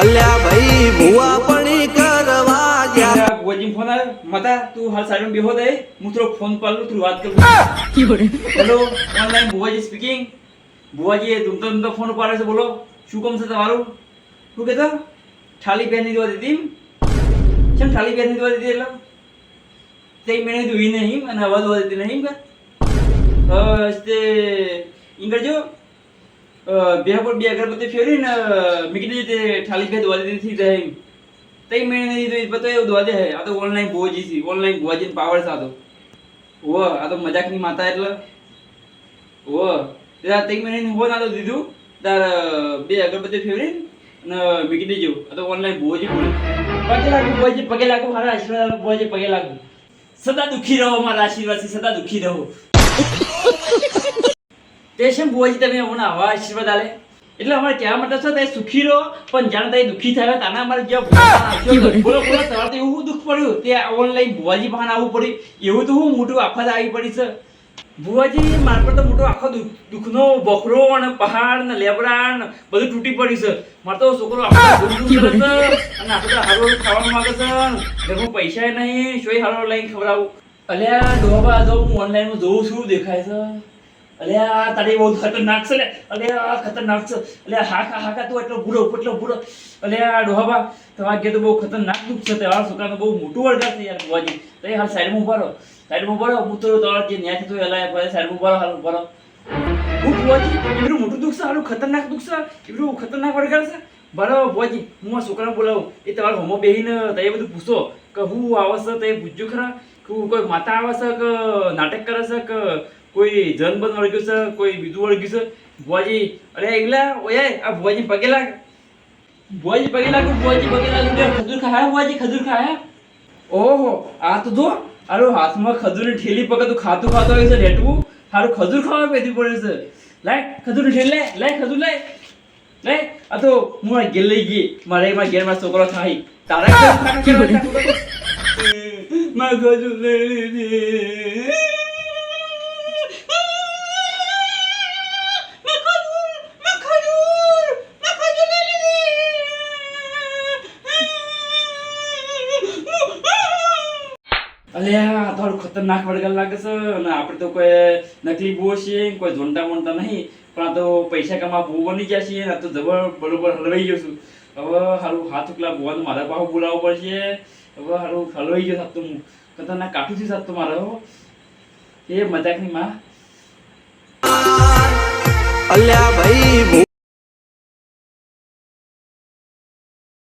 અલ્યા ભાઈ ભૂવા પણી કરવા તું હાલ સાઈડ બેહો દે. હું થોડો છે બોલો. શું કામ છે દીધી? કેમ થાળી પહેરી દેવા દીધી એટલે? અને હવા દોવા દીધી નહીં કે? તે ઈં કરજો અ, બે પર બે અગરબત્તી ફેરવીને મીકી દીધી થાળી પે દોવા દીધી થઈ તઈ મેં તો પતો એવું દોવા દે આ તો ઓનલાઈન ભોજી છે ઓનલાઈન ભોજી પાવર સાતો ઓ આ તો મજાકની માતા એટલે. ઓ તે તઈ મેં હો ના તો દીધું. તાર બે અગરબત્તી ફેરી ને મીકી દીજો આ તો ઓનલાઈન ભોજી બોલે પગે લાગુ ભોજી પગે લાગુ, મારા આશીર્વાદ ભોજી પગે લાગુ. સદા દુખી રહો, મારા આશીર્વાદ સદા દુખી રહો. તે છે ભુવાજી તમે મને આવા આશીર્વાદ આલે? એટલે અમારે કહેવા માટે છે તે સુખી રહો પણ જાણે તે દુઃખી થયો તાના અમારે જે બોલો બોલો તમારે તો એવું દુઃખ પડ્યું? તે ઓનલાઈન બુવાજી પાસે આવવું પડ્યું. એવું તો હું મોટું આફત આવી પડી છે. ભુવાજી મારા પર તો મોટો આખો દુઃખનો બકરો અને પહાડ ને લેબડા ને બધું તૂટી પડ્યું છે. મારે તો છોકરો આખો કરે છે અને આપણે તો હારું ખાવાનું માંગે છે ઘરમાં પૈસા નહીં શોય હારો લઈને ખવડાવું. અલ્યા ડોબા જો હું ઓનલાઈનમાં જોઉં છું દેખાય છે? અલ્યા તારી બહુ ખતરનાક છે અલે આ ખતરનાક છે. અલે હાકા હાકા તું એટલો બુરો એટલો બુરો અલ્યા ડોહાબા તમારા કે તો બહુ ખતરનાક દુઃખ છે. તમારા છોકરાનો બહુ મોટું વળગા છે યાર બુવાજી તો હાલ સાઈડમાં ઊભા રહો. સાઈડમાં ઊભા રહો. હું તો જે ન્યાય થતું અલ્યા ભાઈ સાઈડમાં ઊભા રહો, હાલ ઊભા રહો. હું બુવાજી એટલું મોટું દુઃખ છે, હાલું ખતરનાક દુઃખ છે એટલું ખતરનાક વળગા છે. બરાબર બુવાજી હું આ છોકરાને બોલાવું. એ તમારા હોમો બેહીને તમે બધું પૂછો કે હું આવે છે તે પૂછજો ખરા. કે કોઈ માતા આવે છે કે નાટક કરે છે કે કોઈ જનબંધ વળગ્યું છે કોઈ બીજું વળગ્યું છે ભુવાજી અરે એકલા ઓય આ ભુવાજી પગે લાગ ભુવાજી પગે લાગુ ભુવાજી પગે લાગુ ખજૂર ખાયા ભુવાજી ખજૂર ખાયા ઓહો આ તો જો આરો હાથમાં ખજૂરની ઠેલી પકડ તું ખાતું ખાતું હોય છે લેટવું હારું ખજૂર ખાવા પેધી પડે છે લાય ખજૂરની ઠેલી લે લાય ખજૂર લાય લાય આ તો હું આ ઘેર લઈ ગઈ મારે મારા ઘેર મારા છોકરો થાય તારા ઘેર ખાવા કેવા માં ખજૂર લઈ લીધી અલ્યા ખતરનાક વળગા લાગે છે અને આપણે તો કોઈ નકલી બહુ છીએ, કોઈ જોનતા મોનતા નહીં. પણ આ તો પૈસા કમા બહુ બની ગયા છીએ આ તો જબર બરોબર હલવાઈ ગયો હવે હારું, હાથ ઉકલા બોવાનું મારા પાસે બોલાવવો પડશે. હવે હારું, હલવાઈ ગયો સાત હું. ખતરનાક કાઠું છું સાત મારે. એ મજાકની માં. અલ્યા ભાઈ